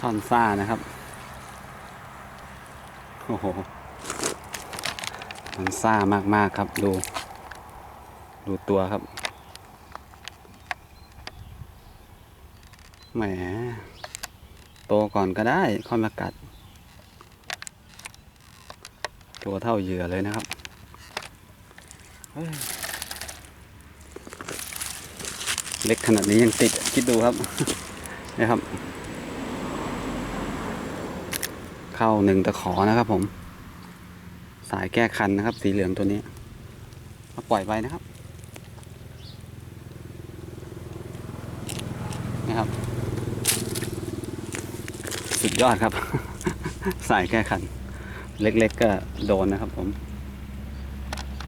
ท่อนซ่านะครับ โอ้โหมันซ่ามากๆครับ ดู ดูตัวครับ แหม โตก่อนก็ได้ค่อยมากัด ตัวเท่าเหยื่อเลยนะครับ เล็กขนาดนี้ยังติดคิดดูครับนะครับ เข้าหนึ่งตะขอนะครับผม สายแก้คันนะครับ สีเหลืองตัวนี้มาปล่อยไปนะครับนะครับ สุดยอดครับ สายแก้คัน เล็กๆก็โดนนะครับผม